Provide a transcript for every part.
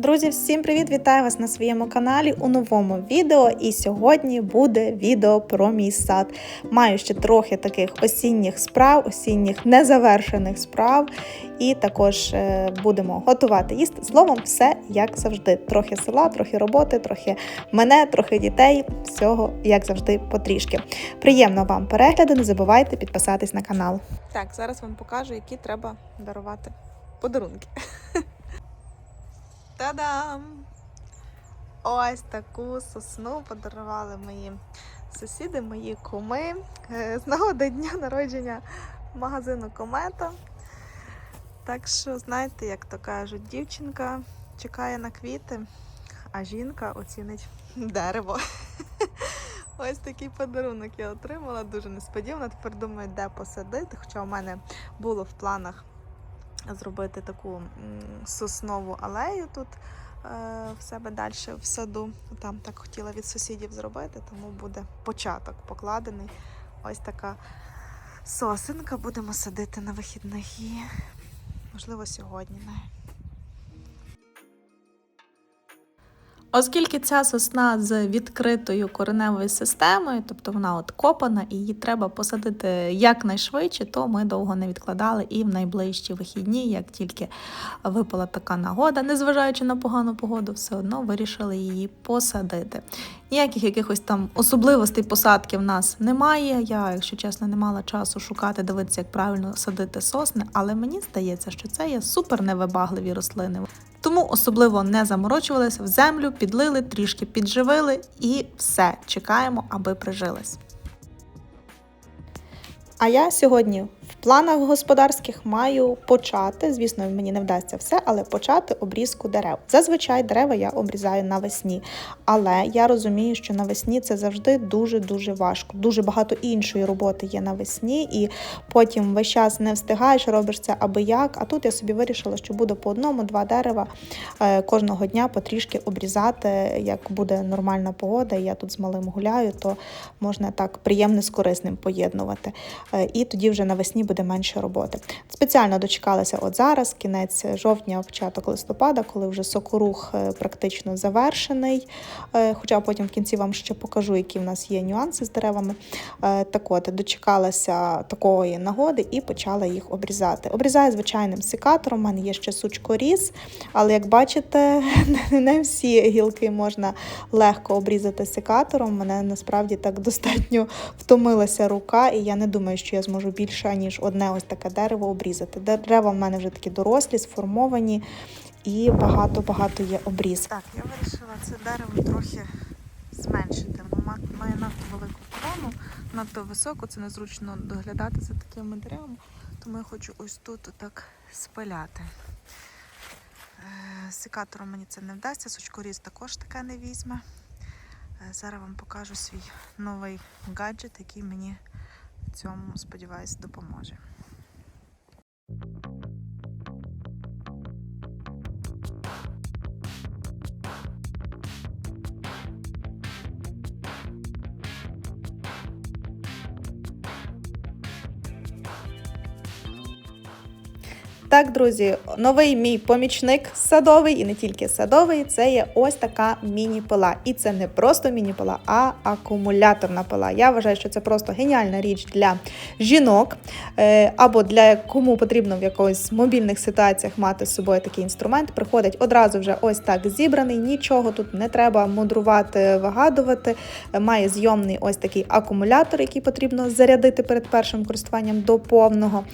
Друзі, всім привіт! Вітаю вас на своєму каналі у новому відео. І сьогодні буде відео про мій сад. Маю ще трохи таких осінніх справ, осінніх незавершених справ. І також е, будемо готувати їсти. Словом, все як завжди. Трохи села, трохи роботи, трохи мене, трохи дітей. Всього як завжди, потрішки. Приємно вам перегляду. Не забувайте підписатись на канал. Так, зараз вам покажу, які треба дарувати подарунки. Та-дам! Ось таку сосну подарували мої сусіди, мої куми е, з нагоди дня народження магазину Комета. Так що, знаєте, як то кажуть, дівчинка чекає на квіти, а жінка оцінить дерево. Ось такий подарунок я отримала, дуже несподівано. Тепер думаю, де посадити. Хоча у мене було в планах зробити таку соснову алею тут е, в себе далі в саду. Там так хотіла від сусідів зробити, тому буде початок покладений. Ось така сосенка. Будемо садити на вихідних і, можливо, сьогодні навіть. Оскільки ця сосна з відкритою кореневою системою, тобто вона от копана і її треба посадити якнайшвидше, то ми довго не відкладали і в найближчі вихідні, як тільки випала така нагода, незважаючи на погану погоду, все одно вирішили її посадити. Ніяких якихось там особливостей посадки в нас немає. Я, якщо чесно, не мала часу шукати, дивитися, як правильно садити сосни, але мені здається, що це є супер невибагливі рослини. Тому особливо не заморочувалися в землю, підлили, трішки підживили і все, чекаємо, аби прижилось. А я сьогодні в планах господарських маю почати. Звісно, мені не вдасться все, але почати обрізку дерев. Зазвичай дерева я обрізаю навесні. Але я розумію, що навесні це завжди дуже-дуже важко. Дуже багато іншої роботи є навесні, і потім весь час не встигаєш, робиш це аби як. А тут я собі вирішила, що буду по одному-два дерева е, кожного дня потрішки обрізати. Як буде нормальна погода, і я тут з малим гуляю, то можна так приємне з корисним поєднувати. Е, І тоді вже навесні буде менше роботи. Спеціально дочекалася от зараз, кінець жовтня, початок листопада, коли вже сокорух е, практично завершений. Е, Хоча потім в кінці вам ще покажу, які в нас є нюанси з деревами. Е, Так от, дочекалася такої нагоди і почала їх обрізати. Обрізаю звичайним секатором, у мене є ще сучкоріз, але як бачите, не всі гілки можна легко обрізати секатором. Мене насправді так достатньо втомилася рука, і я не думаю, що я зможу більше ніж одне ось таке дерево обрізати. Дерева в мене вже такі дорослі, сформовані і багато-багато є обріз. Так, я вирішила це дерево трохи зменшити. Має надто велику крону, надто високо, це незручно доглядати за такими деревами, тому я хочу ось тут отак спиляти. Е, Секатором мені це не вдасться, сучкоріз також таке не візьме. Е, Зараз вам покажу свій новий гаджет, який мені цьому, сподіваюся, допоможе. Так, друзі, новий мій помічник садовий і не тільки садовий, це є ось така міні-пила. І це не просто міні-пила, а акумуляторна пила. Я вважаю, що це просто геніальна річ для жінок е, або для кому потрібно в якихось мобільних ситуаціях мати з собою такий інструмент. Приходить одразу вже ось так зібраний, нічого тут не треба мудрувати, вигадувати. Має зйомний ось такий акумулятор, який потрібно зарядити перед першим користуванням до повного.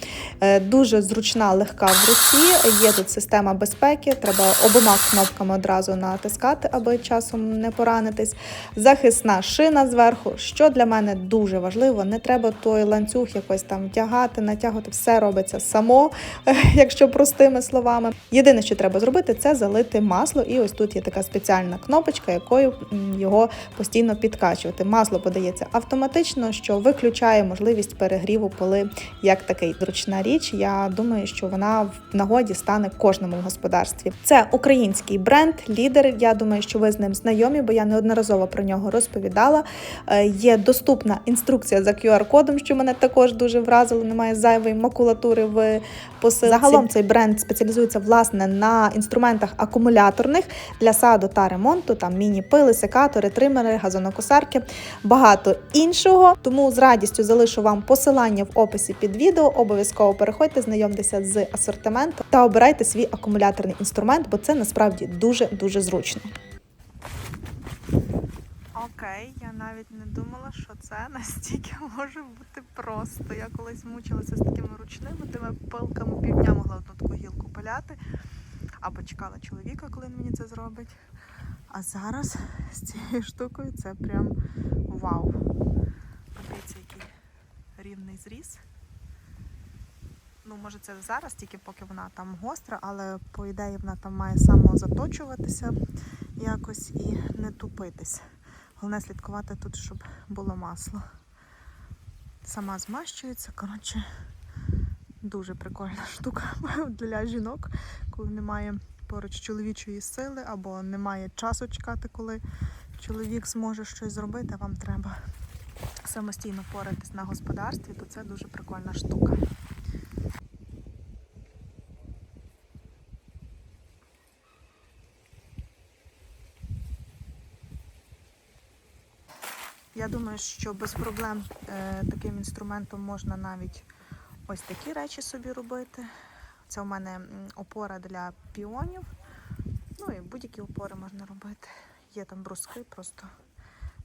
Е, Дуже зручна, легка в руці. Є тут система безпеки. Треба обома кнопками одразу натискати, аби часом не поранитись. Захисна шина зверху, що для мене дуже важливо. Не треба той ланцюг якось там втягати, натягувати. Все робиться само, якщо простими словами. Єдине, що треба зробити, це залити масло. І ось тут є така спеціальна кнопочка, якою його постійно підкачувати. Масло подається автоматично, що виключає можливість перегріву поли як такий зручна річ. Я думаю, що вона в нагоді стане кожному в господарстві. Це український бренд, лідер. Я думаю, що ви з ним знайомі, бо я неодноразово про нього розповідала. Е, Є доступна інструкція за QR-кодом, що мене також дуже вразило. Немає зайвої макулатури в посилці. Загалом цей бренд спеціалізується власне на інструментах акумуляторних для саду та ремонту, там міні-пили, секатори, тримери, газонокосарки, багато іншого. Тому з радістю залишу вам посилання в описі під відео. Обов'язково переходьте, знайомтеся з асортиментом та обирайте свій акумуляторний інструмент, бо це насправді дуже дуже зручно. Окей, я навіть не думала, що це настільки може бути просто. Я колись мучилася з такими ручними тими пилками півдня могла одну таку гілку пиляти. Або чекала чоловіка, коли він мені це зробить. А зараз з цією штукою це прям вау. Подивіться, який рівний зріз. Ну, може, це зараз, тільки поки вона там гостра, але по ідеї вона там має самозаточуватися якось і не тупитись. Головне слідкувати тут, щоб було масло. Сама змащується, коротше, дуже прикольна штука для жінок, коли немає поруч чоловічої сили або немає часу чекати, коли чоловік зможе щось зробити, а вам треба самостійно поратись на господарстві, то це дуже прикольна штука. Я думаю, що без проблем е, таким інструментом можна навіть ось такі речі собі робити. Це у мене опора для піонів. Ну і будь-які опори можна робити. Є там бруски, просто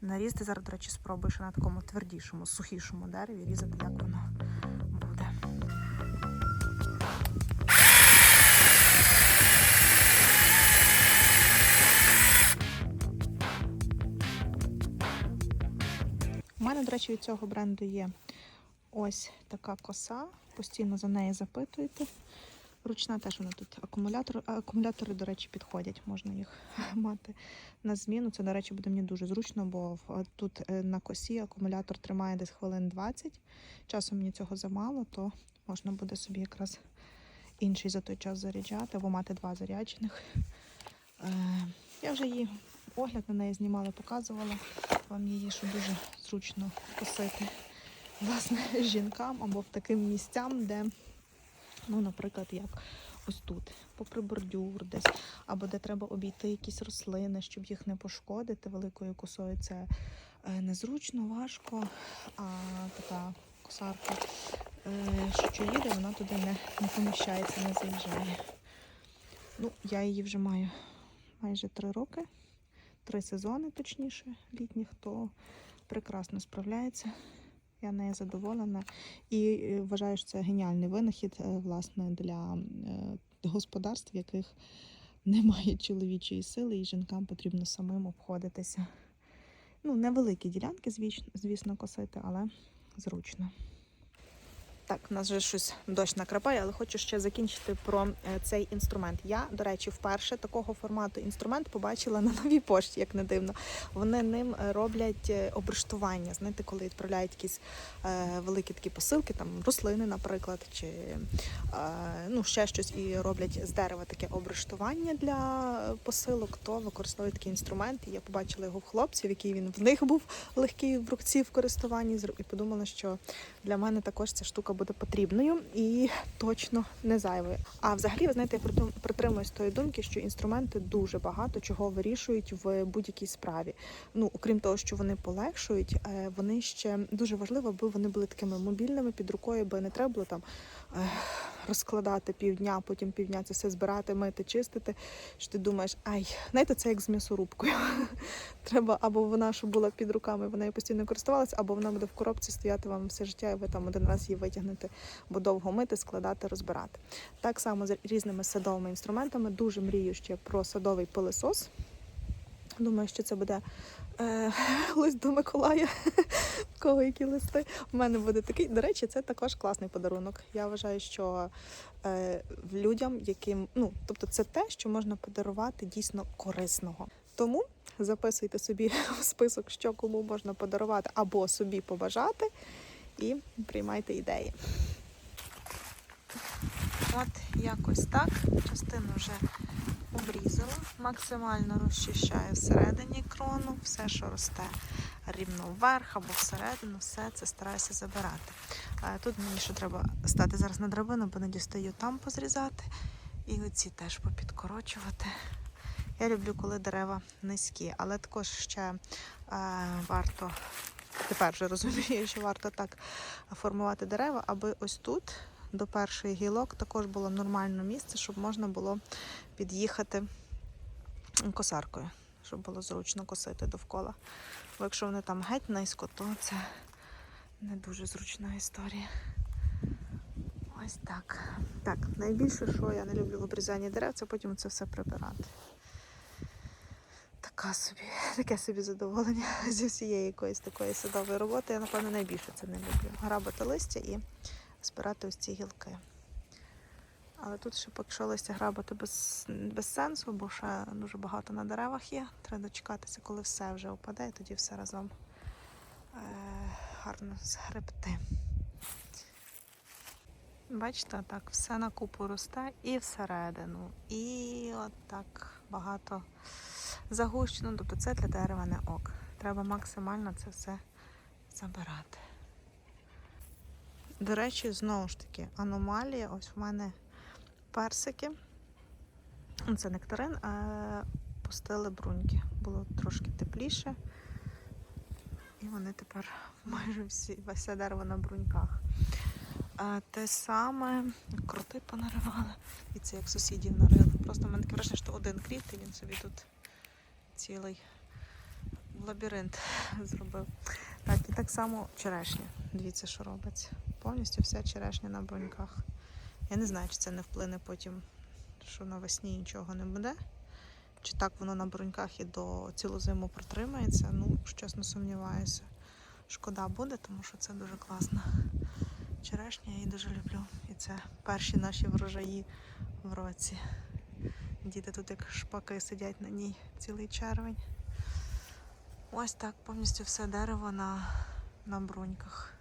нарізати. Зараз, до речі, спробую ще на такому твердішому, сухішому дереві різати, як воно до речі, від цього бренду є ось така коса. Постійно за неї запитуєте. Ручна теж вона тут акумулятор. Акумулятори, до речі, підходять, можна їх мати на зміну. Це, до речі, буде мені дуже зручно, бо тут е, на косі акумулятор тримає десь хвилин 20. Часом мені цього замало, то можна буде собі якраз інший за той час заряджати або мати два заряджених. Е, Я вже її огляд на неї знімала, показувала вам її, що дуже зручно косити власне жінкам або в таким місцям, де, ну, наприклад, як ось тут, попри бордюр десь, або де треба обійти якісь рослини, щоб їх не пошкодити великою косою. Це е, незручно, важко, а така косарка, е, що їде, вона туди не, не поміщається, не заїжджає. Ну, я її вже маю майже три роки, три сезони, точніше, літніх, то прекрасно справляється. Я нею задоволена і е, вважаю, що це геніальний винахід е, власне для е, господарств, в яких немає чоловічої сили, і жінкам потрібно самим обходитися. Ну, невеликі ділянки, звісно, косити, але зручно. Так, у нас вже щось дощ накрапає, але хочу ще закінчити про е, цей інструмент. Я, до речі, вперше такого формату інструмент побачила на новій пошті, як не дивно. Вони ним е, роблять е, обрештування. Знаєте, коли відправляють якісь великі такі посилки, там рослини, наприклад, чи ну, ще щось, і роблять з дерева таке обрештування для посилок, то використовують такий інструмент. І я побачила його в хлопців, який він в них був легкий в руці в користуванні, і подумала, що для мене також ця штука буде потрібною і точно не зайвою. А взагалі, ви знаєте, я притримуюсь тої думки, що інструменти дуже багато чого вирішують в будь-якій справі. Ну, окрім того, що вони полегшують, е, вони ще дуже важливо, аби вони були такими мобільними під рукою, аби не треба було там розкладати півдня, потім півдня це все збирати, мити, чистити. Що ти думаєш, ай, знаєте, це як з м'ясорубкою. Треба або вона, щоб була під руками, вона нею постійно користувалася, або вона буде в коробці стояти вам все життя, і ви там один раз її витягнете, бо довго мити, складати, розбирати. Так само з різними садовими інструментами. Дуже мрію ще про садовий пилисос. Думаю, що це буде е, лист до Миколая. В Кого які листи? У мене буде такий. До речі, це також класний подарунок. Я вважаю, що е, людям, яким ну, тобто, це те, що можна подарувати дійсно корисного. Тому записуйте собі в список, що кому можна подарувати або собі побажати, і приймайте ідеї. От якось так. Частину вже обрізала, максимально розчищаю всередині крону, все, що росте рівно вверх або всередину, все це стараюся забирати. Тут мені ще треба стати зараз на драбину, бо не дістаю там позрізати. І оці теж попідкорочувати. Я люблю, коли дерева низькі, але також ще е, варто, тепер вже розумію, що варто так формувати дерева, аби ось тут до першої гілок також було нормальне місце, щоб можна було під'їхати косаркою, щоб було зручно косити довкола. Бо якщо вони там геть низько, то це не дуже зручна історія. Ось так. Так, найбільше, що я не люблю в обрізанні дерев, це потім це все прибирати. Така собі, таке собі задоволення зі всієї якоїсь такої садової роботи. Я, напевно, найбільше це не люблю. Грабати листя і збирати ось ці гілки. Але тут ще листя грабати без, без сенсу, бо ще дуже багато на деревах є. Треба дочекатися, коли все вже опаде, і тоді все разом е, гарно згребти. Бачите, так, все на купу росте і всередину. І от так багато загущено. Тобто це для дерева не ок. Треба максимально це все забирати. До речі, знову ж таки, аномалія. Ось в мене персики. Це нектарин, а пустили бруньки. Було трошки тепліше. І вони тепер майже всі, все дерево на бруньках. А те саме крути понаривали. І це як сусідів нарили. Просто в мене таке враження, що один кріт, і він собі тут цілий лабіринт зробив. Так, і так само черешня. Дивіться, що робиться. Повністю вся черешня на бруньках. Я не знаю, чи це не вплине потім, що навесні нічого не буде. Чи так воно на бруньках і до цілу зиму протримається. Ну, чесно сумніваюся. Шкода буде, тому що це дуже класно. Черешня я її дуже люблю. І це перші наші врожаї в році. Діти тут як шпаки сидять на ній цілий червень. Ось так повністю все дерево на, на бруньках.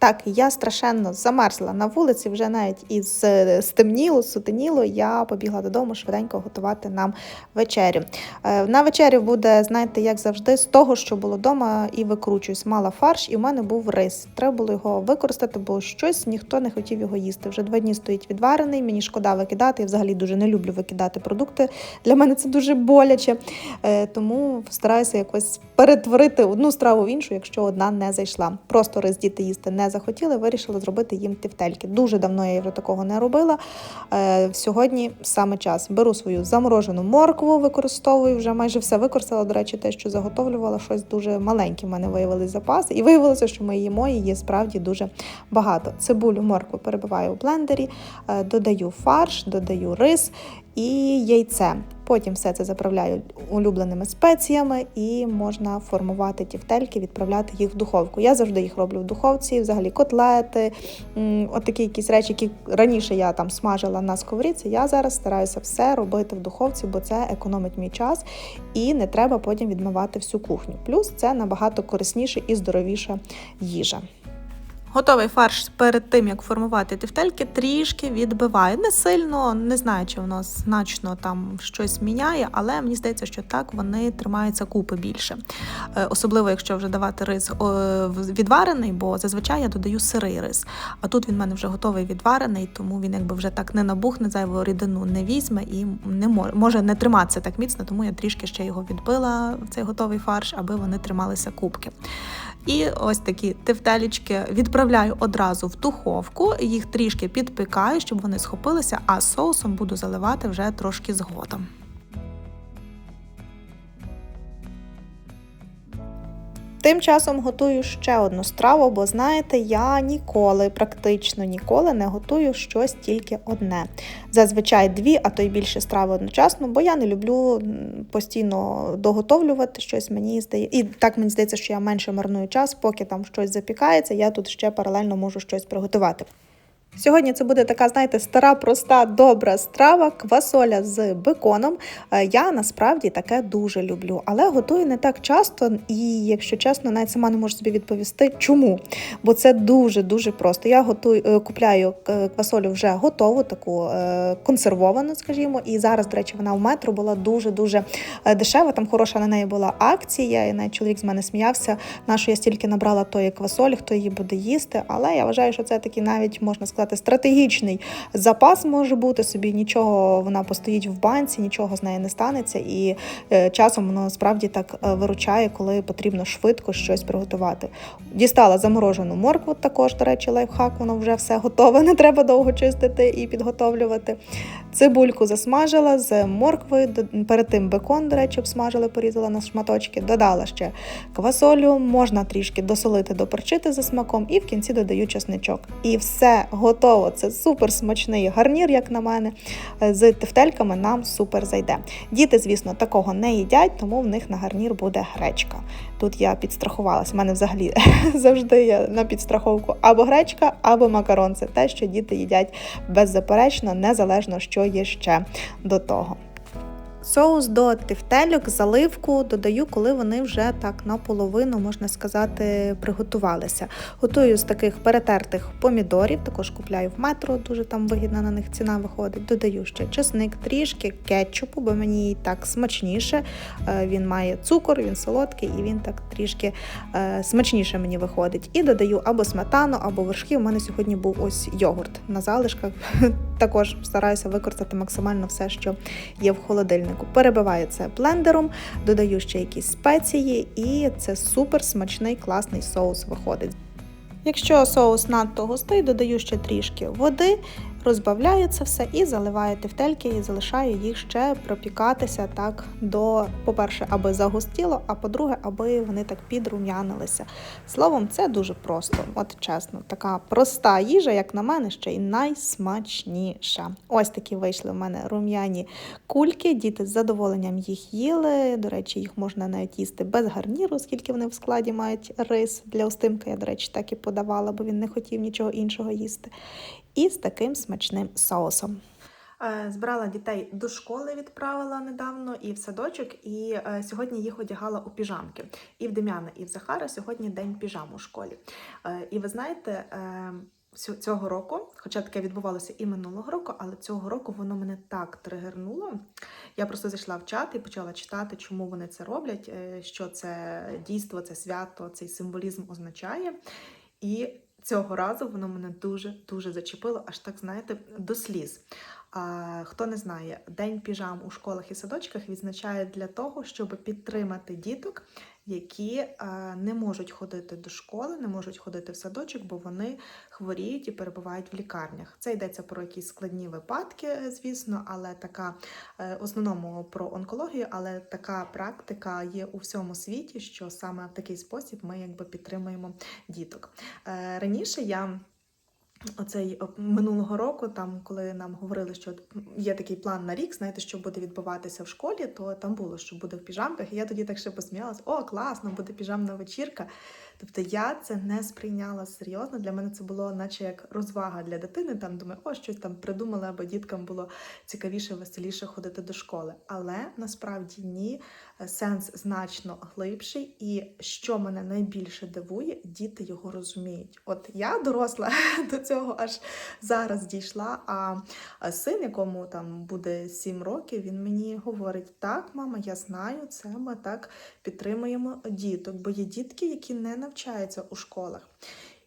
Так, я страшенно замерзла на вулиці, вже навіть із е, стемніло, сутеніло. Я побігла додому швиденько готувати нам вечерю. Е, На вечерю буде, знаєте, як завжди, з того, що було вдома, і викручуюсь. Мала фарш, і в мене був рис. Треба було його використати, бо щось ніхто не хотів його їсти. Вже два дні стоїть відварений. Мені шкода викидати. Я взагалі дуже не люблю викидати продукти. Для мене це дуже боляче. Е, Тому стараюся якось перетворити одну страву в іншу, якщо одна не зайшла. Просто рис діти їсти не захотіли, вирішила зробити їм тефтельки. Дуже давно я вже такого не робила. Е, сьогодні саме час. Беру свою заморожену моркву, використовую вже майже все використала. До речі, те, що заготовлювала, щось дуже маленьке. в мене виявились запаси. І виявилося, що ми їмо її справді дуже багато. Цибулю, моркву перебиваю у блендері, е, додаю фарш, додаю рис і яйце. Потім все це заправляю улюбленими спеціями і можна формувати тівтельки, відправляти їх в духовку. Я завжди їх роблю в духовці, взагалі котлети, м, от такі якісь речі, які раніше я там смажила на сковорідці. Я зараз стараюся все робити в духовці, бо це економить мій час і не треба потім відмивати всю кухню. Плюс це набагато корисніше і здоровіша їжа. Готовий фарш перед тим, як формувати тефтельки, трішки відбиваю. Не сильно, не знаю, чи воно значно там щось міняє, але мені здається, що так вони тримаються купи більше. Е, Особливо, якщо вже давати рис відварений, бо зазвичай я додаю сирий рис. А тут він в мене вже готовий відварений, тому він якби вже так не набухне, зайву рідину не візьме і не може, може не триматися так міцно, тому я трішки ще його відбила цей готовий фарш, аби вони трималися кубки. І ось такі тефтелічки відправляю одразу в духовку, їх трішки підпікаю, щоб вони схопилися, а соусом буду заливати вже трошки згодом. Тим часом готую ще одну страву, бо знаєте, я ніколи, практично ніколи не готую щось тільки одне. Зазвичай дві, а то й більше страви одночасно, бо я не люблю постійно доготовлювати щось. Мені здається. і так мені здається, що я менше марную час, поки там щось запікається, я тут ще паралельно можу щось приготувати. Сьогодні це буде така, знаєте, стара, проста, добра страва, квасоля з беконом. Е, Я насправді таке дуже люблю, але готую не так часто, і, якщо чесно, навіть сама не можу собі відповісти, чому. Бо це дуже-дуже просто. Я готую, е, купляю е, квасолю вже готову, таку консервовану, скажімо. І зараз, до речі, вона в метро була дуже-дуже дешева. Там хороша на неї була акція. І навіть чоловік з мене сміявся, на що я стільки набрала тої квасолі, хто її буде їсти. Але я вважаю, що це такий навіть можна сказати стратегічний запас може бути собі. Нічого вона постоїть в банці, нічого з нею не станеться, і е, часом воно справді так е, виручає, коли потрібно швидко щось приготувати. Дістала заморожену моркву, також, до речі, лайфхак, воно вже все готове, не треба довго чистити і підготовлювати. Цибульку засмажила з морквою, перед тим бекон, до речі, обсмажила, порізала на шматочки, додала ще квасолю, можна трішки досолити, доперчити за смаком, і в кінці додаю чесничок. І все готово. Це супер смачний гарнір, як на мене. З тефтельками нам супер зайде. Діти, звісно, такого не їдять, тому в них на гарнір буде гречка. Тут я підстрахувалась. У мене взагалі завжди я на підстраховку або гречка, або макарон. Це те, що діти їдять беззаперечно, незалежно, що є ще до того. Соус до тефтельок, заливку додаю, коли вони вже так наполовину, можна сказати, приготувалися. Готую з таких перетертих помідорів, також купляю в метро, дуже там вигідна на них ціна виходить. Додаю ще чесник, трішки кетчупу, бо мені так смачніше. Е, Він має цукор, він солодкий і він так трішки е, смачніше мені виходить. І додаю або сметану, або вершки. У мене сьогодні був ось йогурт на залишках. Також стараюся використати максимально все, що є в холодильнику. Перебиваю це блендером, додаю ще якісь спеції, і це супер смачний класний соус виходить. Якщо соус надто густий, додаю ще трішки води, розбавляю це все і заливаю тефтельки, і залишаю їх ще пропікатися так до, по-перше, аби загустіло, а по-друге, аби вони так підрум'янилися. Словом, це дуже просто, от чесно, така проста їжа, як на мене, ще й найсмачніша. Ось такі вийшли в мене рум'яні кульки. Діти з задоволенням їх їли. До речі, їх можна навіть їсти без гарніру, оскільки вони в складі мають рис для устимка. Я, до речі, так і подавала, бо він не хотів нічого іншого їсти. І з таким смачним соусом. Е, Збирала дітей до школи, відправила недавно і в садочок, і е, сьогодні їх одягала у піжамки. І в Дем'яна, і в Захара сьогодні день піжам у школі. Е, І ви знаєте, цього року, хоча таке відбувалося і минулого року, але цього року воно мене так тригернуло. Я просто зайшла в чат і почала читати, чому вони це роблять, що це дійство, це свято, цей символізм означає. І цього разу воно мене дуже дуже зачепило, аж так знаєте, до сліз. А, хто не знає, день піжам у школах і садочках відзначають для того, щоб підтримати діток, які не можуть ходити до школи, не можуть ходити в садочок, бо вони хворіють і перебувають в лікарнях. Це йдеться про якісь складні випадки, е, звісно, але така е, в основному про онкологію, але така практика є у всьому світі, що саме в такий спосіб ми якби підтримуємо діток. Е, Раніше я. Оцей минулого року, там, коли нам говорили, що є такий план на рік, знаєте, що буде відбуватися в школі, то там було, що буде в піжамках. І я тоді так ще посміялась: о, класно, буде піжамна вечірка. Тобто я це не сприйняла серйозно. Для мене це було, наче як розвага для дитини. Там думаю, о, щось там придумали, аби діткам було цікавіше, веселіше ходити до школи. Але насправді ні, сенс значно глибший. І що мене найбільше дивує, діти його розуміють. От я доросла до цього аж зараз дійшла. А син, якому там буде 7 років, він мені говорить: так, мама, я знаю, це ми так підтримуємо діток, бо є дітки, які не навчаються у школах.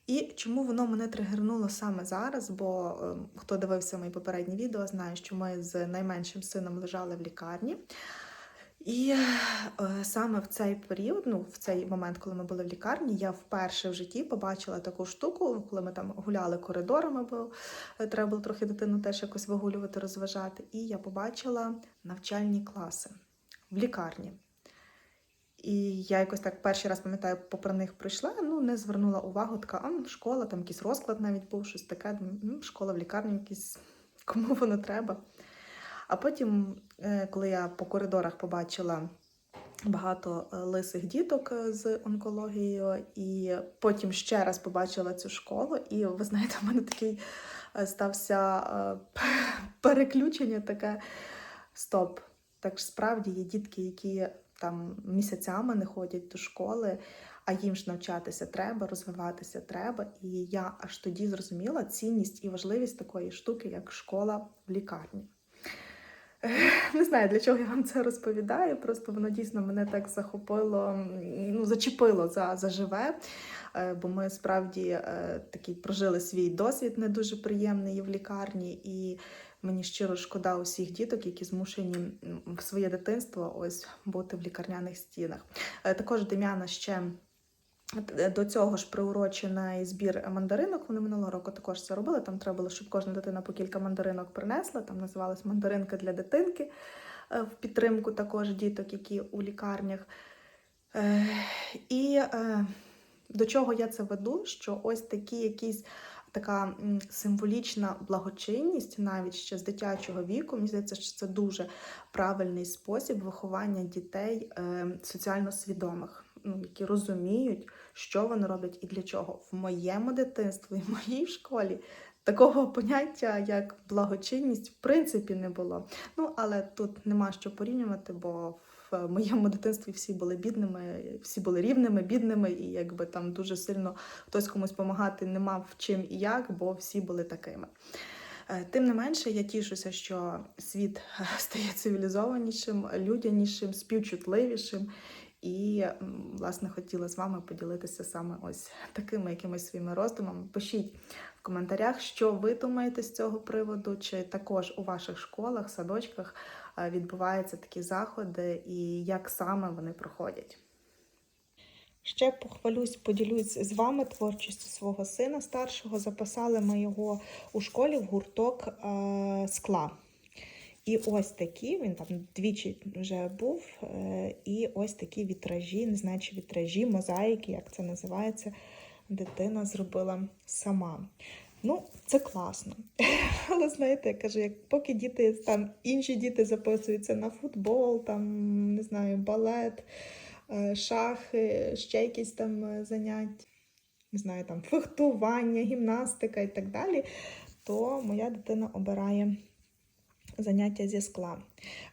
І чому воно мене тригернуло саме зараз? Бо е, хто дивився мої попередні відео, знає, що ми з найменшим сином лежали в лікарні. І е, саме в цей період, ну в цей момент, коли ми були в лікарні, я вперше в житті побачила таку штуку, коли ми там гуляли коридорами, бо е, треба було трохи дитину теж якось вигулювати, розважати. І я побачила навчальні класи в лікарні. І я якось так перший раз пам'ятаю, попри них прийшла, ну не звернула увагу, така а, школа, там якийсь розклад навіть був, щось таке. «М, школа в лікарні, якісь кому воно треба. А потім, е, коли я по коридорах побачила багато е, лисих діток е, з онкологією, і потім ще раз побачила цю школу. І ви знаєте, в мене такий стався переключення таке. Стоп. Так ж справді є дітки, які там місяцями не ходять до школи, а їм ж навчатися треба, розвиватися треба. І я аж тоді зрозуміла цінність і важливість такої штуки, як школа в лікарні. Не знаю, для чого я вам це розповідаю. Просто воно дійсно мене так захопило, ну, зачепило за, за живе. Е, Бо ми справді е, такий прожили свій досвід не дуже приємний в лікарні, і мені щиро шкода усіх діток, які змушені в своє дитинство ось бути в лікарняних стінах. Е, Також Дем'яна ще. е, До цього ж приурочений збір мандаринок. Вони минулого року також це робили. Там треба було, щоб кожна дитина по кілька мандаринок принесла. Там називалась мандаринка для дитинки е, в підтримку також діток, які у лікарнях. І до чого я це веду? Що ось такі якісь така символічна благочинність, навіть ще з дитячого віку, мені здається, що це дуже правильний спосіб виховання дітей е, соціально свідомих, ну, які розуміють, що вони роблять і для чого. В моєму дитинстві, в моїй школі такого поняття, як благочинність, в принципі, не було. Ну, але тут нема що порівнювати, бо в моєму дитинстві всі були бідними, всі були рівними, бідними, і якби там дуже сильно хтось комусь допомагати не мав чим і як, бо всі були такими. Е, Тим не менше, я тішуся, що світ е, стає цивілізованішим, людянішим, співчутливішим. І власне хотіла з вами поділитися саме ось такими якимись своїми роздумами. Пишіть в коментарях, що ви думаєте з цього приводу, чи також у ваших школах, садочках відбуваються такі заходи, і як саме вони проходять. Ще похвалюсь, поділюсь з вами творчістю свого сина старшого. Записали ми його у школі в гурток е, скла. І ось такі, він там двічі вже був, е, і ось такі вітражі, не знаю, чи вітражі, мозаїки, як це називається, дитина зробила сама. Ну, це класно. Але знаєте, я кажу, як поки діти там інші діти записуються на футбол, там не знаю, балет, е, шахи, ще якісь там е, заняття, не знаю, там фехтування, гімнастика і так далі, то моя дитина обирає заняття зі скла.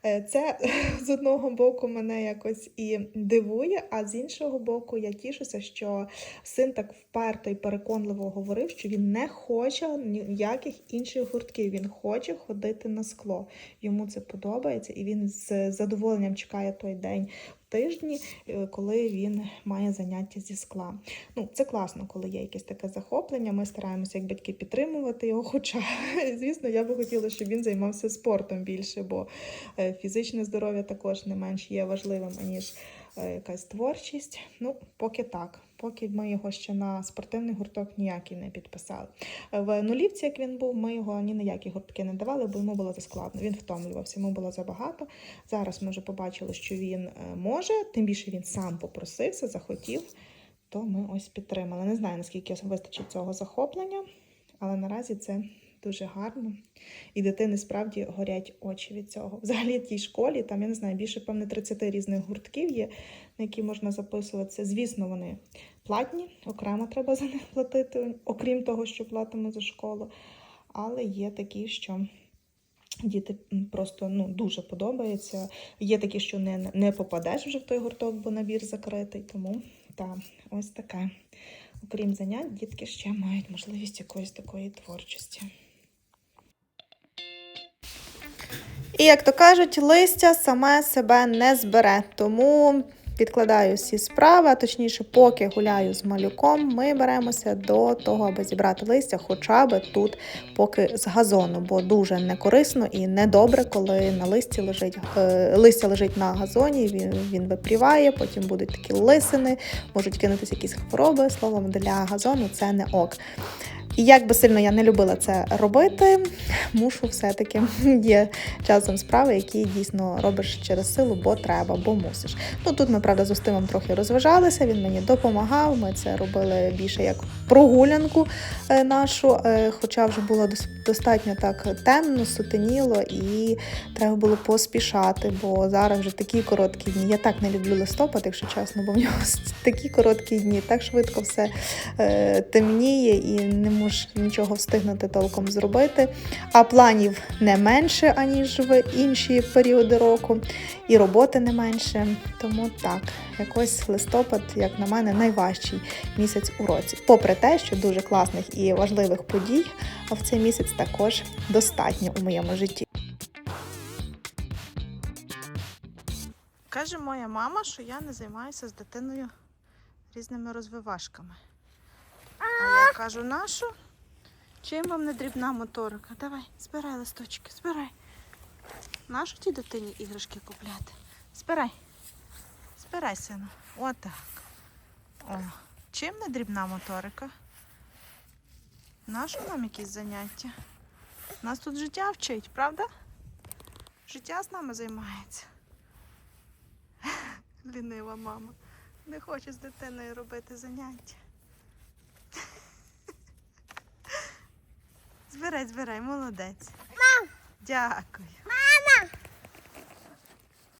Е, Це з одного боку мене якось і дивує, а з іншого боку, я тішуся, що син так вперто і переконливо говорив, що він не хоче ніяких інших гуртків. Він хоче ходити на скло. Йому це подобається, і він з задоволенням чекає той день в тижні, е, коли він має заняття зі скла. Ну, це класно, коли є якесь таке захоплення. Ми стараємося як батьки підтримувати його. Хоча, звісно, я би хотіла, щоб він займався спортом більше, бо фізичне здоров'я також не менш є важливим, аніж е, якась творчість. Ну, поки так. Поки ми його ще на спортивний гурток ніякий не підписали. Е, В нулівці, як він був, ми його ні на які гуртки не давали, бо йому було заскладно. Він втомлювався, йому було забагато. Зараз ми вже побачили, що він е, може, тим більше він сам попросився, захотів, то ми ось підтримали. Не знаю, наскільки вистачить цього захоплення, але наразі це дуже гарно. І дитини справді горять очі від цього. Взагалі в тій школі, там, я не знаю, більше, певне, 30 різних гуртків є, на які можна записуватися. Звісно, вони платні, окремо треба за них платити, окрім того, що платимо за школу. Але є такі, що діти просто ну, дуже подобається. Є такі, що не, не попадеш вже в той гурток, бо набір закритий. Тому так, ось таке. Окрім занять, дітки ще мають можливість якоїсь такої творчості. І як то кажуть, листя саме себе не збере. Тому відкладаю всі справи, а точніше, поки гуляю з малюком, ми беремося до того, аби зібрати листя, хоча б тут поки з газону, бо дуже некорисно і недобре, коли на листі лежить е, листя лежить на газоні, він, він випріває, потім будуть такі лисини, можуть кинутися якісь хвороби. Словом, для газону це не ок. І як би сильно я не любила це робити, мушу все-таки є часом справи, які дійсно робиш через силу, бо треба, бо мусиш. Ну тут ми правда з Устимом трохи розважалися. Він мені допомагав. Ми це робили більше як прогулянку е, нашу, е, хоча вже було достатньо так темно, сутеніло, і треба було поспішати, бо зараз вже такі короткі дні. Я так не люблю листопад, якщо чесно, бо в нього такі короткі дні, так швидко все е, темніє і не можеш нічого встигнути толком зробити. А планів не менше, аніж в інші періоди року, і роботи не менше. Тому так, якось листопад, як на мене, найважчий місяць у році. Попри те, що дуже класних і важливих подій, а в цей місяць також достатньо у моєму житті. Каже моя мама, що я не займаюся з дитиною різними розвивашками. А я кажу, нашу? Чим вам не дрібна моторика? Давай, збирай листочки, збирай. Нашу ті дитині іграшки купляти? Збирай. Збирай, сину. Отак. О. Чим не дрібна моторика? Нашу нам якісь заняття? Нас тут життя вчить, правда? Життя з нами займається. Лінива мама. Не хоче з дитиною робити заняття. Збирай, збирай, молодець. Мам! Дякую.